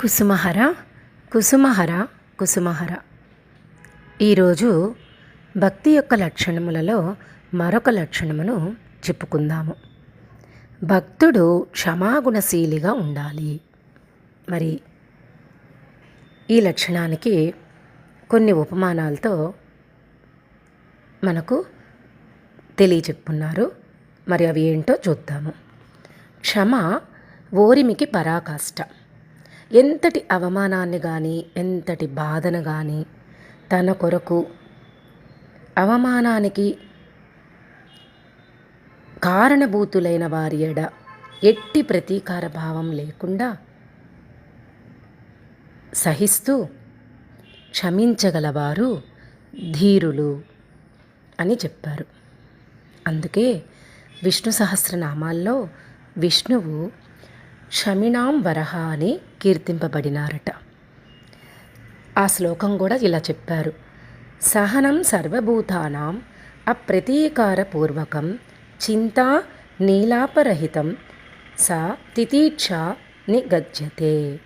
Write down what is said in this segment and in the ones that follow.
కుసుమహర కుసుమహర కుసుమహర. ఈరోజు భక్తి యొక్క లక్షణములలో మరొక లక్షణమును చెప్పుకుందాము. భక్తుడు క్షమాగుణశీలిగా ఉండాలి. మరి ఈ లక్షణానికి కొన్ని ఉపమానాలతో మనకు తెలియచెప్పున్నారు. మరి అవి ఏంటో చూద్దాము. క్షమ ఓరిమికి పరాకాష్ట. ఎంతటి అవమానాన్ని కానీ ఎంతటి బాధను కానీ తన కొరకు అవమానానికి కారణభూతులైన వారి ఎడ ఎట్టి ప్రతీకార భావం లేకుండా సహిస్తూ క్షమించగలవారు ధీరులు అని చెప్పారు. అందుకే విష్ణు సహస్రనామాల్లో విష్ణువు క్షమిణాం వరహ అని కీర్తింపబడినారట. ఆ శ్లోకం కూడా ఇలా చెప్పారు. సహనం సర్వభూతానాం అప్రతీకారపూర్వకం చింతా నీలాపరహితం సా తితీక్ష నిగజ్యతే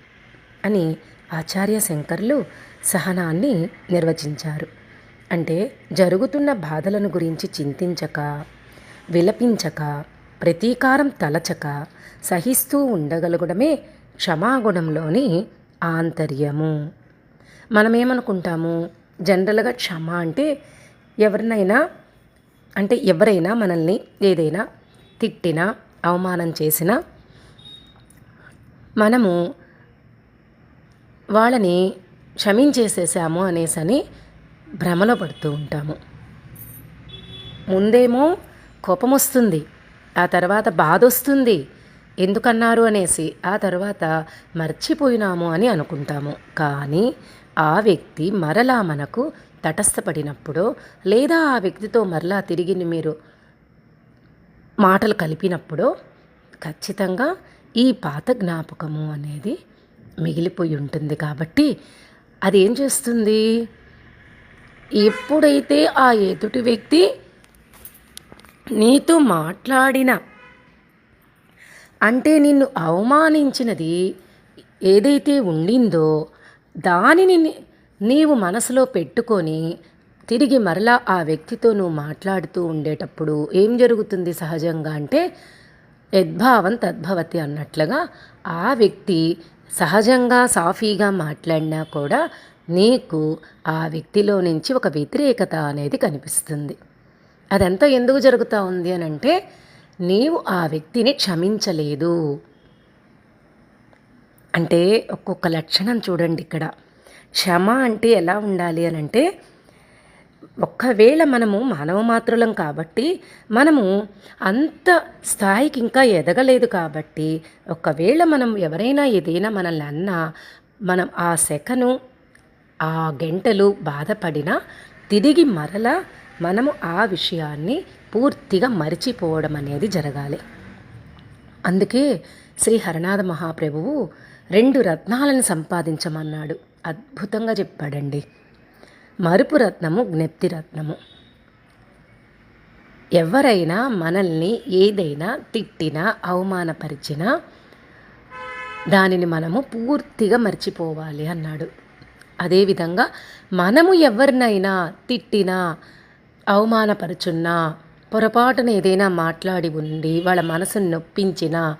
అని ఆచార్య శంకర్లు సహనాన్ని నిర్వచించారు. అంటే జరుగుతున్న బాధలను గురించి చింతించక విలపించక ప్రతీకారం తలచక సహిస్తూ ఉండగలగడమే క్షమాగుణంలోని ఆంతర్యము. మనమేమనుకుంటాము? జనరల్గా క్షమ అంటే ఎవరినైనా అంటే ఎవరైనా మనల్ని ఏదైనా తిట్టినా అవమానం చేసినా మనము వాళ్ళని క్షమించేసేసాము అనేసని భ్రమలో పడుతూ ఉంటాము. ముందేమో కోపం వస్తుంది ఆ తర్వాత బాధ వస్తుంది ఎందుకన్నారు అనేసి ఆ తర్వాత మర్చిపోయినాము అని అనుకుంటాము. కానీ ఆ వ్యక్తి మరలా మనకు తటస్థపడినప్పుడు లేదా ఆ వ్యక్తితో మరలా తిరిగి మీరు మాటలు కలిపినప్పుడు ఖచ్చితంగా ఈ పాత జ్ఞాపకము అనేది మిగిలిపోయి ఉంటుంది కాబట్టి అది ఏం చేస్తుంది? ఎప్పుడైతే ఆ ఎదుటి వ్యక్తి నీతో మాట్లాడిన. అంటే నిన్ను అవమానించినది ఏదైతే ఉండిందో దానిని నీవు మనసులో పెట్టుకొని తిరిగి మరలా ఆ వ్యక్తితో నువ్వు మాట్లాడుతూ ఉండేటప్పుడు ఏం జరుగుతుంది సహజంగా అంటే యద్భావం తద్భవతి అన్నట్లుగా ఆ వ్యక్తి సహజంగా సాఫీగా మాట్లాడినా కూడా నీకు ఆ వ్యక్తిలో నుంచి ఒక వ్యతిరేకత అనేది కనిపిస్తుంది. అదంతా ఎందుకు జరుగుతూ ఉంది అని అంటే నీవు ఆ వ్యక్తిని క్షమించలేదు. అంటే ఒక్కొక్క లక్షణం చూడండి ఇక్కడ. క్షమ అంటే ఎలా ఉండాలి అని అంటే ఒక్కవేళ మనము మానవ మాత్రులం కాబట్టి మనము అంత స్థాయికి ఇంకా ఎదగలేదు కాబట్టి ఒకవేళ మనం ఎవరైనా ఏదైనా మనల్ని అన్నా మనం ఆ సెకను ఆ గంటలు బాధపడినా తిరిగి మరలా మనము ఆ విషయాన్ని పూర్తిగా మరిచిపోవడం అనేది జరగాలి. అందుకే శ్రీ హరనాథ మహాప్రభువు రెండు రత్నాలను సంపాదించమన్నాడు. అద్భుతంగా చెప్పాడండి. మరుపు రత్నము జ్ఞప్తి రత్నము. ఎవరైనా మనల్ని ఏదైనా తిట్టినా అవమానపరిచినా దానిని మనము పూర్తిగా మర్చిపోవాలి అన్నాడు. అదేవిధంగా మనము ఎవరినైనా తిట్టినా అవమానపరుచున్నా పొరపాటున ఏదైనా మాట్లాడి ఉండి వాళ్ళ మనసును నొప్పించినా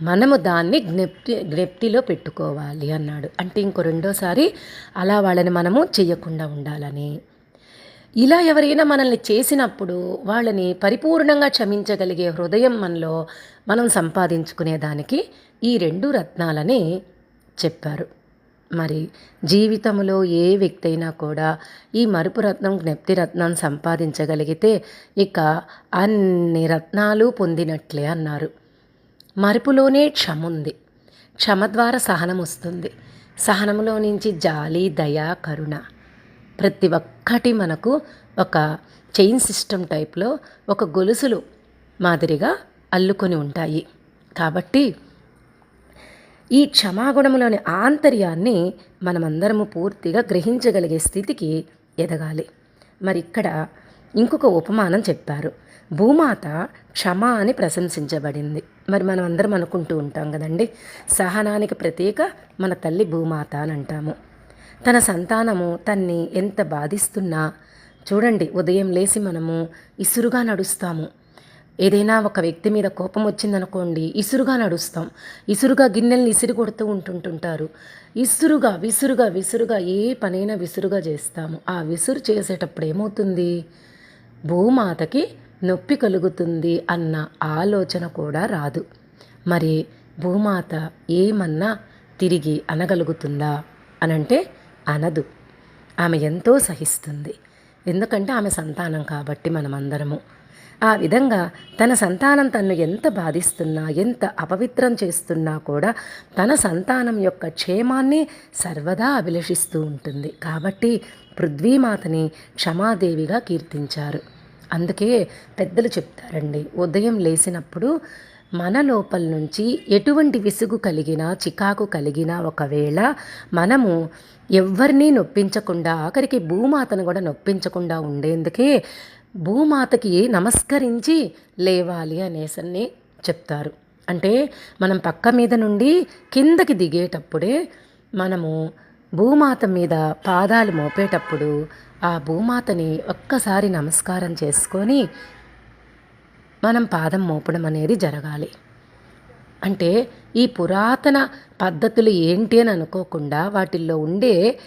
మనము దాన్ని జ్ఞప్తి జ్ఞప్తిలో పెట్టుకోవాలి అన్నాడు. అంటే ఇంకో రెండోసారి అలా వాళ్ళని మనము చేయకుండా ఉండాలని. ఇలా ఎవరైనా మనల్ని చేసినప్పుడు వాళ్ళని పరిపూర్ణంగా క్షమించగలిగే హృదయం మనలో మనం సంపాదించుకునేదానికి ఈ రెండు రత్నాలని చెప్పారు. మరి జీవితంలో ఏ వ్యక్తి అయినా కూడా ఈ మరుపు రత్నం జ్ఞప్తి రత్నం సంపాదించగలిగితే ఇక అన్ని రత్నాలు పొందినట్లే అన్నారు. మరుపులోనే క్షమ ఉంది క్షమ ద్వారా సహనం వస్తుంది. సహనంలో నుంచి జాలి దయ కరుణ ప్రతి ఒక్కటి మనకు ఒక చైన్ సిస్టమ్ టైప్లో ఒక గొలుసులు మాదిరిగా అల్లుకొని ఉంటాయి. కాబట్టి ఈ క్షమాగుణములోని ఆంతర్యాన్ని మనమందరము పూర్తిగా గ్రహించగలిగే స్థితికి ఎదగాలి. మరి ఇక్కడ ఇంకొక ఉపమానం చెప్పారు. భూమాత క్షమ అని ప్రశంసించబడింది. మరి మనం అందరం అనుకుంటూ ఉంటాం కదండి సహనానికి ప్రతీక మన తల్లి భూమాత అని అంటాము. తన సంతానము తన్ని ఎంత బాధిస్తున్నా చూడండి ఉదయం లేచి మనము ఇసురుగా నడుస్తాము. ఏదైనా ఒక వ్యక్తి మీద కోపం వచ్చిందనుకోండి ఇసురుగా నడుస్తాం. ఇసురుగా గిన్నెల్ని ఇసిరి కొడుతూ ఉంటుంటుంటారు. ఇసురుగా విసురుగా విసురుగా ఏ పనైనా విసురుగా చేస్తాము. ఆ విసురు చేసేటప్పుడు ఏమవుతుంది? భూమాతకి నొప్పి కలుగుతుంది అన్న ఆలోచన కూడా రాదు. మరి భూమాత ఏమన్నా తిరిగి అనగలుగుతుందా? అనంటే అనదు. ఆమె ఎంతో సహిస్తుంది. ఎందుకంటే ఆమె సంతానం కాబట్టి మనమందరము. ఆ విధంగా తన సంతానం తన్ను ఎంత బాధిస్తున్నా ఎంత అపవిత్రం చేస్తున్నా కూడా తన సంతానం యొక్క క్షేమాన్ని సర్వదా అభిలషిస్తూ ఉంటుంది. కాబట్టి పృథ్వీమాతని క్షమాదేవిగా కీర్తించారు. అందుకే పెద్దలు చెప్తారండి ఉదయం లేచినప్పుడు మన లోపల నుంచి ఎటువంటి విసుగు కలిగినా చికాకు కలిగినా ఒకవేళ మనము ఎవరినీ నొప్పించకుండా ఆఖరికి భూమాతను కూడా నొప్పించకుండా ఉండేందుకే భూమాతకి నమస్కరించి లేవాలి అనేసన్ని చెప్తారు. అంటే మనం పక్క మీద నుండి కిందకి దిగేటప్పుడే మనము భూమాత మీద పాదాలు మోపేటప్పుడు ఆ భూమాతని ఒక్కసారి నమస్కారం చేసుకొని మనం పాదం మోపడం అనేది జరగాలి. అంటే ఈ పురాతన పద్ధతులు ఏంటి అని అనుకోకుండా వాటిల్లో ఉండే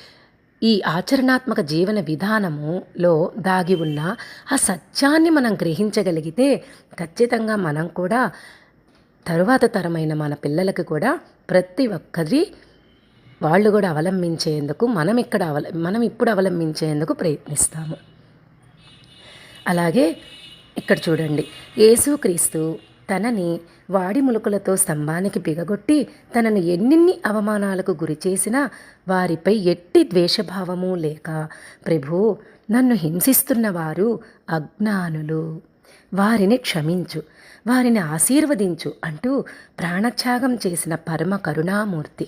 ఈ ఆచరణాత్మక జీవన విధానములో దాగి ఉన్న ఆ సత్యాన్ని మనం గ్రహించగలిగితే ఖచ్చితంగా మనం కూడా తరువాత తరమైన మన పిల్లలకు కూడా ప్రతి ఒక్కరి వాళ్ళు కూడా అవలంబించేందుకు మనం ఇక్కడ అవల మనం ఇప్పుడు అవలంబించేందుకు ప్రయత్నిస్తాము. అలాగే ఇక్కడ చూడండి యేసుక్రీస్తు తనని వాడి ములుకలతో స్తంభానికి బిగగొట్టి తనను ఎన్నిన్ని అవమానాలకు గురి చేసినా వారిపై ఎట్టి ద్వేషభావము లేక ప్రభు నన్ను హింసిస్తున్న వారు అజ్ఞానులు. వారిని క్షమించు వారిని ఆశీర్వదించు అంటూ ప్రాణత్యాగం చేసిన పరమ కరుణామూర్తి.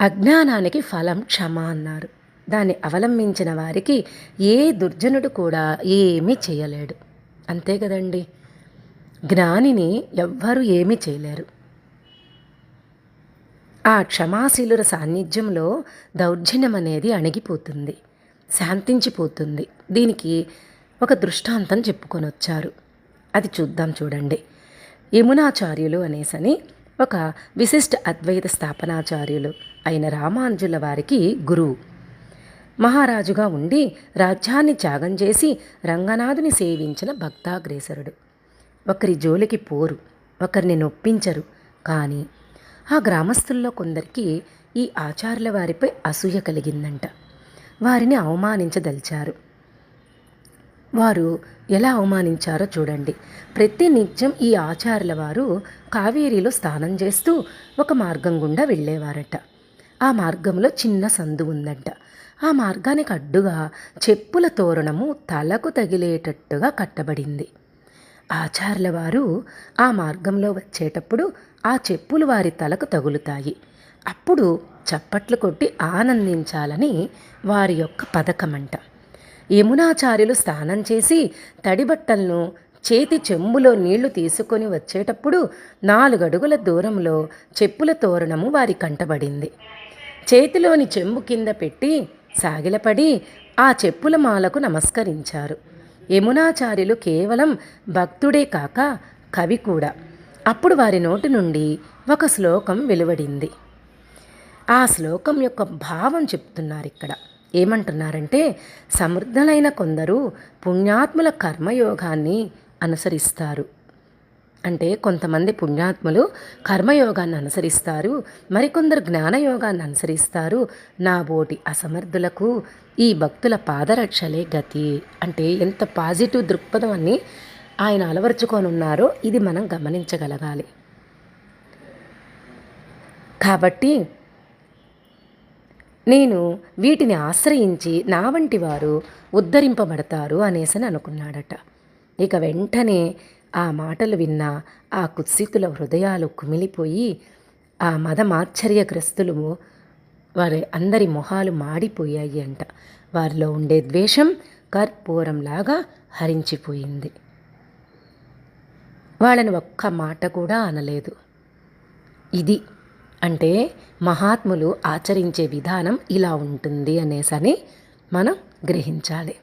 అజ్ఞానానికి ఫలం క్షమ అన్నారు. దాన్ని అవలంబించిన వారికి ఏ దుర్జనుడు కూడా ఏమీ చేయలేడు. అంతే కదండి? జ్ఞానిని ఎవ్వరూ ఏమీ చేయలేరు. ఆ క్షమాశీలుర సాన్నిధ్యంలో దౌర్జన్యం అనేది అణిగిపోతుంది శాంతించిపోతుంది. దీనికి ఒక దృష్టాంతం చెప్పుకొని వచ్చారు అది చూద్దాం చూడండి. యమునాచార్యులు అనేసని ఒక విశిష్ట అద్వైత స్థాపనాచార్యులు అయిన రామానుజుల వారికి గురువు. మహారాజుగా ఉండి రాజ్యాన్ని త్యాగం చేసి రంగనాథుని సేవించిన భక్తాగ్రేసరుడు. ఒకరి జోలికి పోరు ఒకరిని నొప్పించరు. కానీ ఆ గ్రామస్తుల్లో కొందరికి ఈ ఆచార్యుల వారిపై అసూయ కలిగిందంట. వారిని అవమానించదలిచారు. వారు ఎలా అవమానించారో చూడండి. ప్రతి నిత్యం ఈ ఆచార్యుల వారు కావేరీలో స్నానం చేస్తూ ఒక మార్గం గుండా వెళ్ళేవారట. ఆ మార్గంలో చిన్న సందు ఉందంట. ఆ మార్గానికి అడ్డుగా చెప్పుల తోరణము తలకు తగిలేటట్టుగా కట్టబడింది. ఆచార్ల వారు ఆ మార్గంలో వచ్చేటప్పుడు ఆ చెప్పులు వారి తలకు తగులుతాయి. అప్పుడు చప్పట్లు కొట్టి ఆనందించాలని వారి యొక్క పథకమంట. యమునాచార్యులు స్నానం చేసి తడిబట్టలను చేతి చెంబులో నీళ్ళు తీసుకొని వచ్చేటప్పుడు నాలుగడుగుల దూరంలో చెప్పుల తోరణము వారి కంటబడింది. చేతిలోని చెంబు కింద పెట్టి సాగిలపడి ఆ చెప్పుల మాలకు నమస్కరించారు. యమునాచార్యులు కేవలం భక్తుడే కాక కవి కూడా. అప్పుడు వారి నోటి నుండి ఒక శ్లోకం వెలువడింది. ఆ శ్లోకం యొక్క భావం చెప్తున్నారు ఇక్కడ. ఏమంటున్నారంటే సమర్థులైన కొందరు పుణ్యాత్ముల కర్మయోగాన్ని అనుసరిస్తారు. అంటే కొంతమంది పుణ్యాత్ములు కర్మయోగాన్ని అనుసరిస్తారు మరికొందరు జ్ఞానయోగాన్ని అనుసరిస్తారు. నా బోటి అసమర్థులకు ఈ భక్తుల పాదరక్షలే గతి. అంటే ఎంత పాజిటివ్ దృక్పథం అని ఆయన అలవరుచుకొనున్నారో ఇది మనం గమనించగలగాలి. కాబట్టి నేను వీటిని ఆశ్రయించి నా వంటి వారు ఉద్ధరింపబడతారు అనేసని అనుకున్నాడట. ఇక వెంటనే ఆ మాటలు విన్న ఆ కుత్సితుల హృదయాలు కుమిలిపోయి ఆ మదమాశ్చర్యగ్రస్తులు వారి అందరి మొహాలు మాడిపోయాయి అంట. వారిలో ఉండే ద్వేషం కర్పూరంలాగా హరించిపోయింది. వాళ్ళని ఒక్క మాట కూడా అనలేదు. ఇది అంటే మహాత్ములు ఆచరించే విధానం ఇలా ఉంటుంది అనేసని మనం గ్రహించాలి.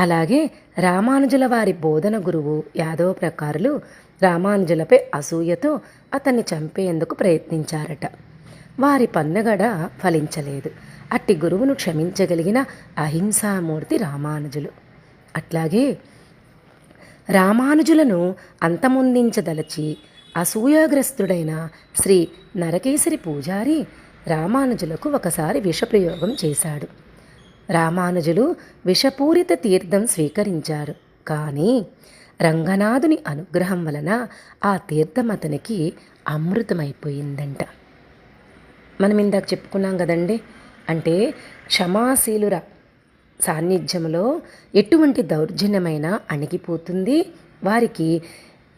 అలాగే రామానుజుల వారి బోధన గురువు యాదవ ప్రకారులు రామానుజులపై అసూయతో అతన్ని చంపేందుకు ప్రయత్నించారట. వారి పన్నగడ ఫలించలేదు. అట్టి గురువును క్షమించగలిగిన అహింసామూర్తి రామానుజులు. అట్లాగే రామానుజులను అంతమొందించదలచి అసూయాగ్రస్తుడైన శ్రీ నరకేశ్వరి పూజారి రామానుజులకు ఒకసారి విషప్రయోగం చేశాడు. రామానుజులు విషపూరిత తీర్థం స్వీకరించారు. కానీ రంగనాథుని అనుగ్రహం వలన ఆ తీర్థం అతనికి అమృతమైపోయిందంట. మనం ఇందాక చెప్పుకున్నాం కదండి. అంటే క్షమాశీలుర సాన్నిధ్యంలో ఎటువంటి దౌర్జన్యమైన అణిగిపోతుంది. వారికి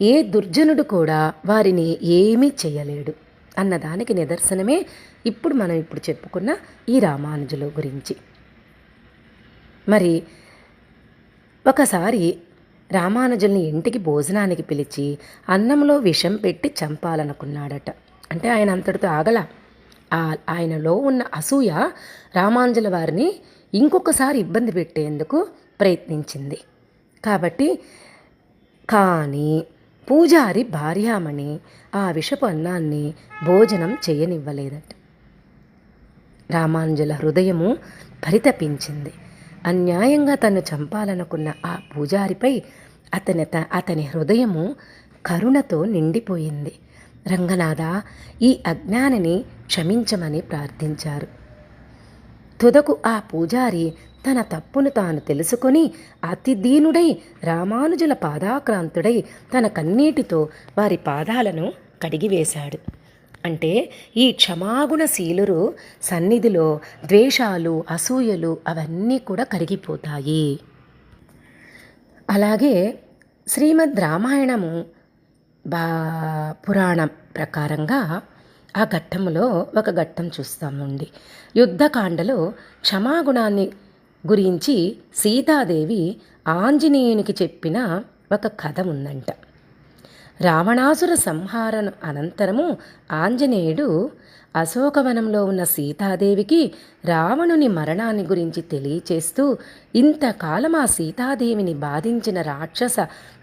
ఏ దుర్జనుడు కూడా వారిని ఏమీ చేయలేడు అన్నదానికి నిదర్శనమే ఇప్పుడు మనం ఇప్పుడు చెప్పుకున్న ఈ రామానుజుల గురించి. మరి ఒకసారి రామానుజుల్ని ఇంటికి భోజనానికి పిలిచి అన్నంలో విషం పెట్టి చంపాలనుకున్నాడట. అంటే ఆయన అంతటితో ఆగల? ఆయనలో ఉన్న అసూయ రామానుజుల వారిని ఇంకొకసారి ఇబ్బంది పెట్టేందుకు ప్రయత్నించింది. కాబట్టి కానీ పూజారి భార్యామణి ఆ విషపు అన్నాన్ని భోజనం చేయనివ్వలేదట. రామానుజుల హృదయము పరితపించింది. అన్యాయంగా తను చంపాలనుకున్న ఆ పూజారిపై అతని అతని హృదయము కరుణతో నిండిపోయింది. రంగనాథ ఈ అజ్ఞానిని క్షమించమని ప్రార్థించారు. తుదకు ఆ పూజారి తన తప్పును తాను తెలుసుకొని అతి దీనుడై రామానుజుల పాదాక్రాంతుడై తన కన్నీటితో వారి పాదాలను కడిగివేశాడు అంటే ఈ క్షమాగుణశీలురు సన్నిధిలో ద్వేషాలు అసూయలు అవన్నీ కూడా కరిగిపోతాయి. అలాగే శ్రీమద్ రామాయణము బా పురాణం ప్రకారంగా ఆ ఘట్టంలో ఒక ఘట్టం చూస్తామండి. యుద్ధకాండలో క్షమాగుణాన్ని గురించి సీతాదేవి ఆంజనేయునికి చెప్పిన ఒక కథ ఉందంట. రావణాసుర సంహారణ అనంతరము ఆంజనేయుడు అశోకవనంలో ఉన్న సీతాదేవికి రావణుని మరణాన్ని గురించి తెలియచేస్తూ ఇంతకాలం ఆ సీతాదేవిని బాధించిన రాక్షస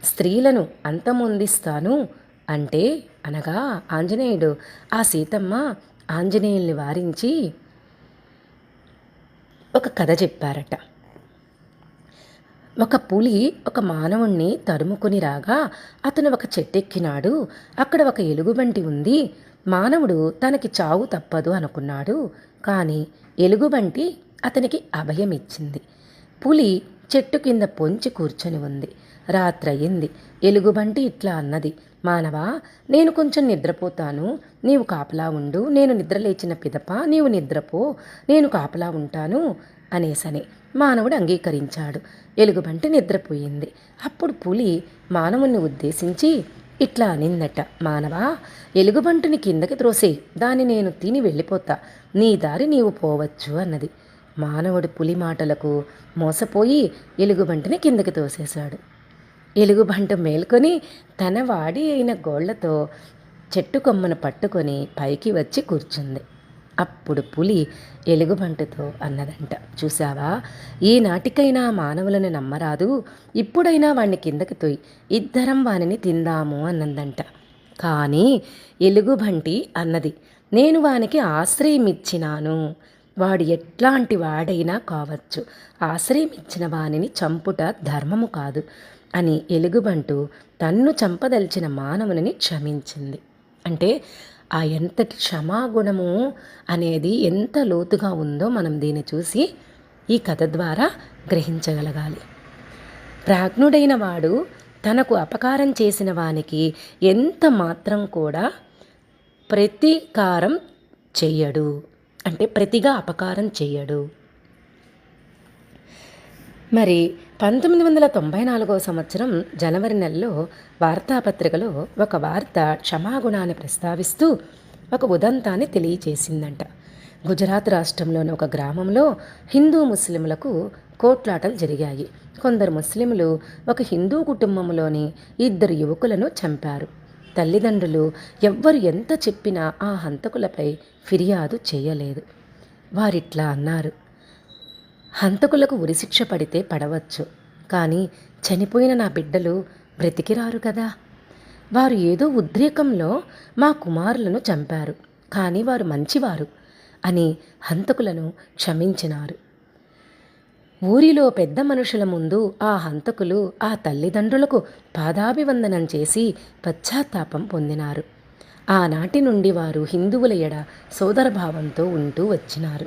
స్త్రీలను అంతమొందిస్తాను? అంటే అనగా ఆంజనేయుడు ఆ సీతమ్మ ఆంజనేయుల్ని వారించి ఒక కథ చెప్పారట. ఒక పులి ఒక మానవుణ్ణి తరుముకుని రాగా అతను ఒక చెట్టెక్కినాడు. అక్కడ ఒక ఎలుగుబంటి ఉంది. మానవుడు తనకి చావు తప్పదు అనుకున్నాడు. కానీ ఎలుగుబంటి అతనికి అభయమిచ్చింది. పులి చెట్టు కింద పొంచి కూర్చొని ఉంది. రాత్రయింది. ఎలుగుబంటి ఇట్లా అన్నది. మానవా నేను కొంచెం నిద్రపోతాను. నీవు కాపలా ఉండు. నేను నిద్రలేచిన పిదప నీవు నిద్రపో. నేను కాపలా ఉంటాను అనేసని మానవుడు అంగీకరించాడు. ఎలుగుబంటి నిద్రపోయింది. అప్పుడు పులి మానవుణ్ణి ఉద్దేశించి ఇట్లా అనిందట మానవా ఎలుగుబంటుని కిందకి త్రోసే. దాన్ని నేను తిని వెళ్ళిపోతా. నీ దారి నీవు పోవచ్చు అన్నది. మానవుడు పులి మాటలకు మోసపోయి ఎలుగుబంటిని కిందకి తోసేశాడు. ఎలుగుబంట మేల్కొని తన వాడి అయిన గోళ్ళతో చెట్టు కొమ్మను పట్టుకొని పైకి వచ్చి కూర్చుంది. అప్పుడు పులి ఎలుగుబంటతో అన్నదంట చూసావా ఈనాటికైనా మానవులను నమ్మరాదు. ఇప్పుడైనా వాణ్ణి కిందకి తోయి. ఇద్దరం వానిని తిందాము అన్నదంట. కానీ ఎలుగుబంటి అన్నది నేను వానికి ఆశ్రయం ఇచ్చినాను వాడు ఎట్లాంటి వాడైనా కావచ్చు. ఆశ్రయం ఇచ్చిన వానిని చంపుట ధర్మము కాదు. అని ఎలుగుబంటు తన్ను చంపదలిచిన మానవుని క్షమించింది. అంటే ఆ ఎంతటి క్షమాగుణము అనేది ఎంత లోతుగా ఉందో మనం దీన్ని చూసి ఈ కథ ద్వారా గ్రహించగలగాలి. ప్రాజ్ఞుడైన వాడు తనకు అపకారం చేసిన వానికి ఎంత మాత్రం కూడా ప్రతీకారం చెయ్యడు. అంటే ప్రతిగా అపకారం చెయ్యడు. మరి పంతొమ్మిది వందల తొంభై నాలుగో సంవత్సరం జనవరి నెలలో వార్తాపత్రికలో ఒక వార్త క్షమాగుణాన్ని ప్రస్తావిస్తూ ఒక ఉదంతాన్ని తెలియచేసిందంట. గుజరాత్ రాష్ట్రంలోని ఒక గ్రామంలో హిందూ ముస్లింలకు కోట్లాటలు జరిగాయి. కొందరు ముస్లింలు ఒక హిందూ కుటుంబంలోని ఇద్దరు యువకులను చంపారు. తల్లిదండ్రులు ఎవ్వరు ఎంత చెప్పినా ఆ హంతకులపై ఫిర్యాదు చేయలేదు. వారిట్లా అన్నారు. హంతకులకు ఉరిశిక్ష పడితే పడవచ్చు. కానీ చనిపోయిన నా బిడ్డలు బ్రతికిరారు కదా. వారు ఏదో ఉద్రేకంలో మా కుమారులను చంపారు. కానీ వారు మంచివారు అని హంతకులను క్షమించినారు. ఊరిలో పెద్ద మనుషుల ముందు ఆ హంతకులు ఆ తల్లిదండ్రులకు పాదాభివందనం చేసి పశ్చాత్తాపం పొందినారు. ఆనాటి నుండి వారు హిందువుల ఎడ సోదరభావంతో ఉంటూ వచ్చినారు.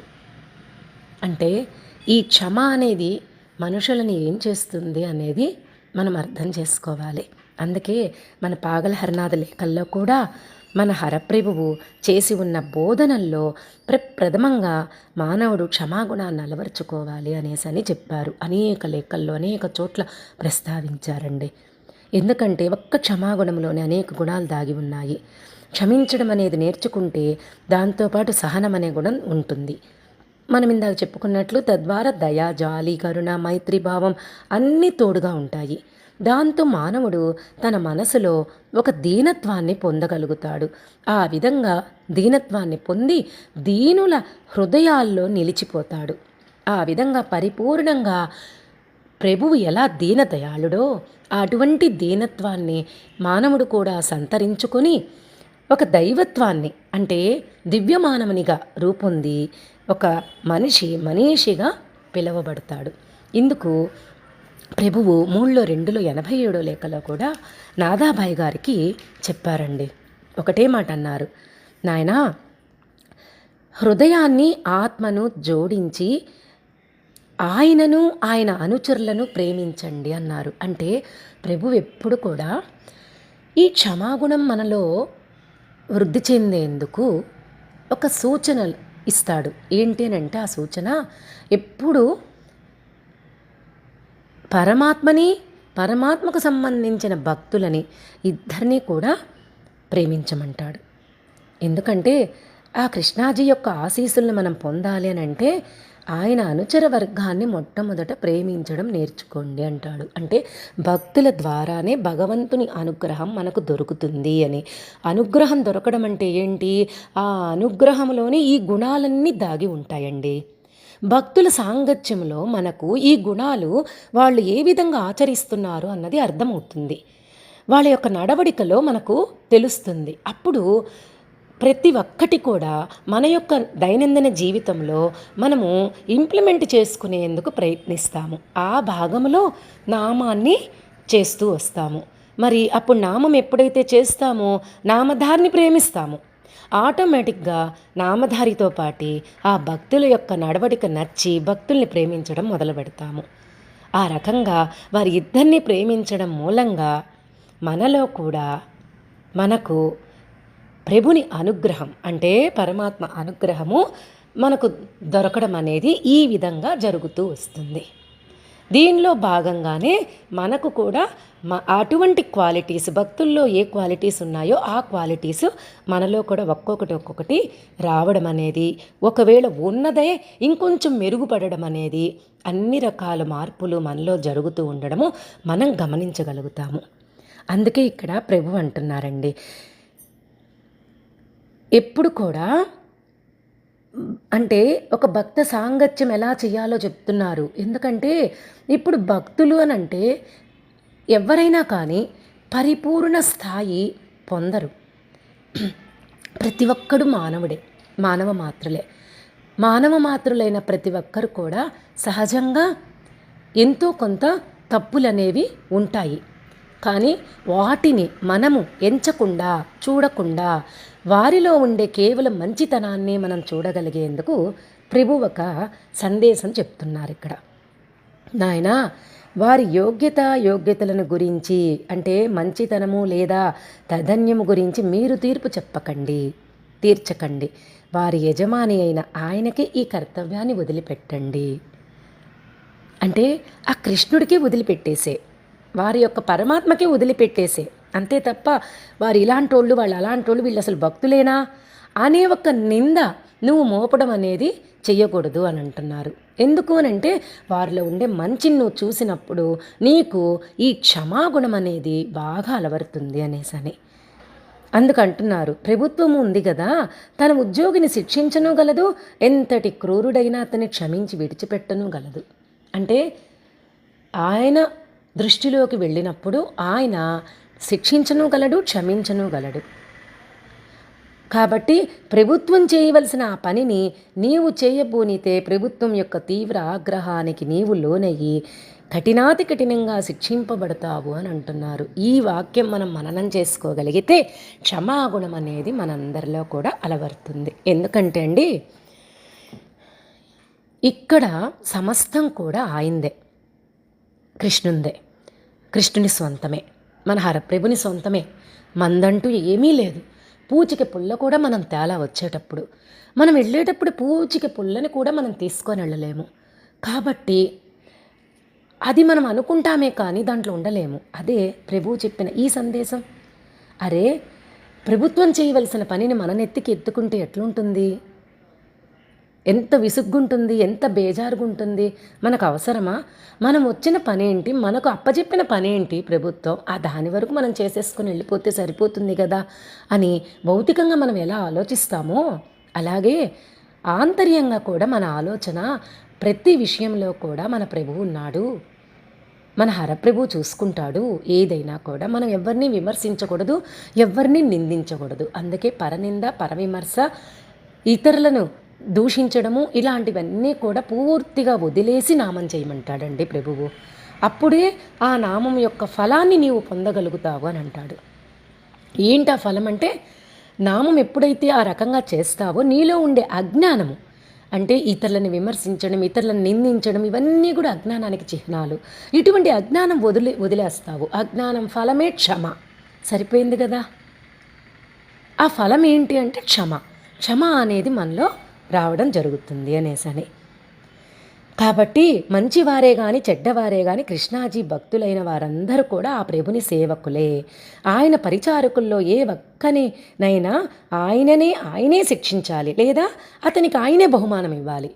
అంటే ఈ క్షమ అనేది మనుషులని ఏం చేస్తుంది అనేది మనం అర్థం చేసుకోవాలి. అందుకే మన పాగల హరినాథ లేఖల్లో కూడా మన హరప్రభువు చేసి ఉన్న బోధనల్లో ప్రప్రథమంగా మానవుడు క్షమాగుణాన్ని అలవర్చుకోవాలి అనేసి అని చెప్పారు. అనేక లేఖల్లో అనేక చోట్ల ప్రస్తావించారండి. ఎందుకంటే ఒక్క క్షమాగుణంలోనే అనేక గుణాలు దాగి ఉన్నాయి. క్షమించడం అనేది నేర్చుకుంటే దాంతోపాటు సహనం అనే గుణం ఉంటుంది. మనం ఇందాక చెప్పుకున్నట్లు తద్వారా దయ జాలి కరుణ మైత్రి భావం అన్నీ తోడుగా ఉంటాయి. దాంతో మానవుడు తన మనసులో ఒక దీనత్వాన్ని పొందగలుగుతాడు. ఆ విధంగా దీనత్వాన్ని పొంది దీనుల హృదయాల్లో నిలిచిపోతాడు. ఆ విధంగా పరిపూర్ణంగా ప్రభువు ఎలా దీనదయాళుడో అటువంటి దీనత్వాన్ని మానవుడు కూడా సంతరించుకొని ఒక దైవత్వాన్ని అంటే దివ్యమానవునిగా రూపొంది ఒక మనిషి మనీషిగా పిలువబడతాడు. ఇందుకు ప్రభువు మూడులో రెండులో ఎనభై ఏడో లేఖలో కూడా నాదాబాయి గారికి చెప్పారండి. ఒకటే మాట అన్నారు. నాయనా హృదయాన్ని ఆత్మను జోడించి ఆయనను ఆయన అనుచరులను ప్రేమించండి అన్నారు. అంటే ప్రభు ఎప్పుడు కూడా ఈ క్షమాగుణం మనలో వృద్ధి చెందేందుకు ఒక సూచనలు ఇస్తాడు. ఏంటి అని అంటే ఆ సూచన ఎప్పుడు పరమాత్మని పరమాత్మకు సంబంధించిన భక్తులని ఇద్దరినీ కూడా ప్రేమించమంటాడు. ఎందుకంటే ఆ కృష్ణాజీ యొక్క ఆశీస్సులను మనం పొందాలి అని అంటే ఆయన అనుచర వర్గాన్ని మొట్టమొదట ప్రేమించడం నేర్చుకోండి అంటాడు. అంటే భక్తుల ద్వారానే భగవంతుని అనుగ్రహం మనకు దొరుకుతుంది అని. అనుగ్రహం దొరకడం అంటే ఏంటి? ఆ అనుగ్రహంలోనే ఈ గుణాలన్నీ దాగి ఉంటాయండి. భక్తుల సాంగత్యంలో మనకు ఈ గుణాలు వాళ్ళు ఏ విధంగా ఆచరిస్తున్నారు అన్నది అర్థమవుతుంది. వాళ్ళ యొక్క నడవడికలో మనకు తెలుస్తుంది. అప్పుడు ప్రతి ఒక్కటి కూడా మన యొక్క దైనందిన జీవితంలో మనము ఇంప్లిమెంట్ చేసుకునేందుకు ప్రయత్నిస్తాము. ఆ భాగంలో నామాన్ని చేస్తూ వస్తాము. మరి అప్పుడు నామం ఎప్పుడైతే చేస్తామో నామధారిని ప్రేమిస్తాము. ఆటోమేటిక్గా నామధారితో పాటి ఆ భక్తుల యొక్క నడవడిక నచ్చి భక్తుల్ని ప్రేమించడం మొదలు పెడతాము. ఆ రకంగా వారి ఇద్దరిని ప్రేమించడం మూలంగా మనలో కూడా మనకు ప్రభుని అనుగ్రహం అంటే పరమాత్మ అనుగ్రహము మనకు దొరకడం అనేది ఈ విధంగా జరుగుతూ వస్తుంది. దీనిలో భాగంగానే మనకు కూడా అటువంటి క్వాలిటీస్ భక్తుల్లో ఏ క్వాలిటీస్ ఉన్నాయో ఆ క్వాలిటీస్ మనలో కూడా ఒక్కొక్కటి ఒక్కొక్కటి రావడం అనేది ఒకవేళ ఉన్నదే ఇంకొంచెం మెరుగుపడడం అనేది అన్ని రకాల మార్పులు మనలో జరుగుతూ ఉండడము మనం గమనించగలుగుతాము. అందుకే ఇక్కడ ప్రభు అంటున్నారండి ఎప్పుడు కూడా అంటే ఒక భక్త సాంగత్యం ఎలా చేయాలో చెప్తున్నారు. ఎందుకంటే ఇప్పుడు భక్తులు అని అంటే ఎవరైనా కానీ పరిపూర్ణ స్థాయి పొందరు. ప్రతి ఒక్కడు మానవుడే మానవ మాత్రులే. మానవ మాత్రులైన ప్రతి ఒక్కరు కూడా సహజంగా ఎంతో కొంత తప్పులనేవి ఉంటాయి. కానీ వాటిని మనము ఎంచకుండా చూడకుండా వారిలో ఉండే కేవలం మంచితనాన్ని మనం చూడగలిగేందుకు ప్రభు ఒక సందేశం చెప్తున్నారు ఇక్కడ. నాయన వారి యోగ్యత యోగ్యతలను గురించి అంటే మంచితనము లేదా తదన్యము గురించి మీరు తీర్పు చెప్పకండి తీర్చకండి. వారి యజమాని అయిన ఆయనకి ఈ కర్తవ్యాన్ని వదిలిపెట్టండి. అంటే ఆ కృష్ణుడికి వదిలిపెట్టేసే. వారి యొక్క పరమాత్మకే వదిలిపెట్టేసే. అంతే తప్ప వారు ఇలాంటి వాళ్ళు వాళ్ళు అలాంటి వాళ్ళు వీళ్ళు అసలు భక్తులేనా? అనే ఒక నింద నువ్వు మోపడం అనేది చెయ్యకూడదు అని అంటున్నారు. ఎందుకు అని అంటే వారిలో ఉండే మంచిని నువ్వు చూసినప్పుడు నీకు ఈ క్షమాగుణం అనేది బాగా అలవరుతుంది అనేసని అందుకంటున్నారు ప్రభుత్వం ఉంది కదా తన ఉద్యోగిని శిక్షించను గలదు ఎంతటి క్రూరుడైనా అతన్ని క్షమించి విడిచిపెట్టను గలదు. అంటే ఆయన దృష్టిలోకి వెళ్ళినప్పుడు ఆయన శిక్షించను గలడు క్షమించను గలడు. కాబట్టి ప్రభుత్వం చేయవలసిన ఆ పనిని నీవు చేయబోనితే ప్రభుత్వం యొక్క తీవ్ర ఆగ్రహానికి నీవు లోనయ్యి కఠినాతి కఠినంగా శిక్షింపబడతావు అని అంటున్నారు. ఈ వాక్యం మనం మననం చేసుకోగలిగితే క్షమాగుణం అనేది మనందరిలో కూడా అలవరుతుంది. ఎందుకంటే అండి ఇక్కడ సమస్తం కూడా ఆయిందే కృష్ణుందే. కృష్ణుని సొంతమే మన హరప్రభుని సొంతమే మందంటూ ఏమీ లేదు. పూచిక పుల్ల కూడా మనం తేలా వచ్చేటప్పుడు మనం వెళ్ళేటప్పుడు పూచిక పుల్లని కూడా మనం తీసుకొని వెళ్ళలేము. కాబట్టి అది మనం అనుకుంటామే కానీ దాంట్లో ఉండలేము. అదే ప్రభువు చెప్పిన ఈ సందేశం. అరే ప్రభుత్వం చేయవలసిన పనిని మన నెత్తికి ఎత్తుకుంటే ఎట్లుంటుంది? ఎంత విసుగ్గుంటుంది ఎంత బేజారుగుంటుంది మనకు అవసరమా మనం వచ్చిన పనేంటి మనకు అప్పచెప్పిన పనేంటి ప్రభుత్వం? ఆ దాని వరకు మనం చేసేసుకుని వెళ్ళిపోతే సరిపోతుంది కదా అని భౌతికంగా మనం ఎలా ఆలోచిస్తామో అలాగే ఆంతర్యంగా కూడా మన ఆలోచన ప్రతి విషయంలో కూడా మన ప్రభువు ఉన్నాడు. మన హరప్రభు చూసుకుంటాడు. ఏదైనా కూడా మనం ఎవరిని విమర్శించకూడదు ఎవరిని నిందించకూడదు. అందుకే పరనింద పరవిమర్శ ఇతరులను దూషించడము ఇలాంటివన్నీ కూడా పూర్తిగా వదిలేసి నామం చేయమంటాడండి ప్రభువు. అప్పుడే ఆ నామం యొక్క ఫలాన్ని నీవు పొందగలుగుతావు అని అంటాడు. ఏంటి ఆ ఫలం అంటే నామం ఎప్పుడైతే ఆ రకంగా చేస్తావో నీలో ఉండే అజ్ఞానము అంటే ఇతరులను విమర్శించడం ఇతరులను నిందించడం ఇవన్నీ కూడా అజ్ఞానానికి చిహ్నాలు. ఇటువంటి అజ్ఞానం వదిలే వదిలేస్తావు. అజ్ఞానం ఫలమే క్షమ. సరిపోయింది కదా? ఆ ఫలం ఏంటి అంటే క్షమ. క్షమ అనేది మనలో రావడం జరుగుతుంది అనేసని. కాబట్టి మంచివారే కానీ చెడ్డవారే కానీ కృష్ణాజీ భక్తులైన వారందరూ కూడా ఆ ప్రభుని సేవకులే. ఆయన పరిచారకుల్లో ఏ ఒక్కనినైనా ఆయననే ఆయనే శిక్షించాలి లేదా అతనికి ఆయనే బహుమానం ఇవ్వాలి.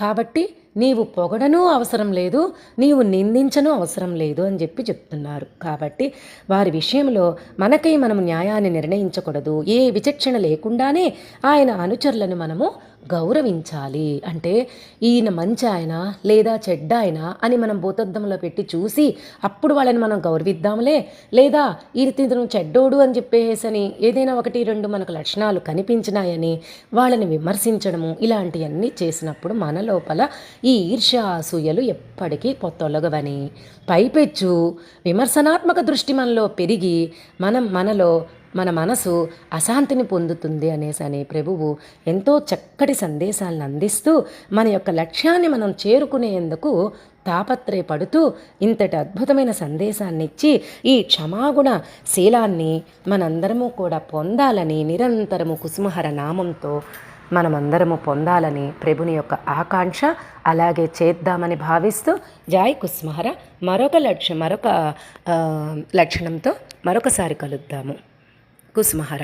కాబట్టి నీవు పొగడనూ అవసరం లేదు నీవు నిందించనూ అవసరం లేదు అని చెప్పి చెప్తున్నారు. కాబట్టి వారి విషయంలో మనకై మనము న్యాయాన్ని నిర్ణయించకూడదు ఏ విచక్షణ లేకుండానే ఆయన అనుచరులను మనము గౌరవించాలి. అంటే ఈయన మంచి ఆయన లేదా చెడ్డ ఆయన అని మనం భూతద్దంలో పెట్టి చూసి అప్పుడు వాళ్ళని మనం గౌరవిద్దాంలే. లేదా ఈతను చెడ్డోడు అని చెప్పేసని ఏదైనా ఒకటి రెండు మనకు లక్షణాలు కనిపించినాయని వాళ్ళని విమర్శించడము ఇలాంటివన్నీ చేసినప్పుడు మన లోపల ఈ ఈర్ష్య అసూయలు ఎప్పటికీ పొత్తొలగవని. పైపెచ్చు. విమర్శనాత్మక దృష్టి మనలో పెరిగి మనం మనలో మన మనసు అశాంతిని పొందుతుంది అనేసి అనే ప్రభువు ఎంతో చక్కటి సందేశాలను అందిస్తూ మన యొక్క లక్ష్యాన్ని మనం చేరుకునేందుకు తాపత్రయపడుతూ ఇంతటి అద్భుతమైన సందేశాన్ని ఇచ్చి ఈ క్షమాగుణ శీలాన్ని మనందరము కూడా పొందాలని నిరంతరము కుసుమహర నామంతో మనమందరము పొందాలని ప్రభుని యొక్క ఆకాంక్ష అలాగే చేద్దామని భావిస్తూ జాయ్ కుస్మహర. మరొక లక్ష్యం మరొక లక్షణంతో మరొకసారి కలుద్దాము. కుసుమహర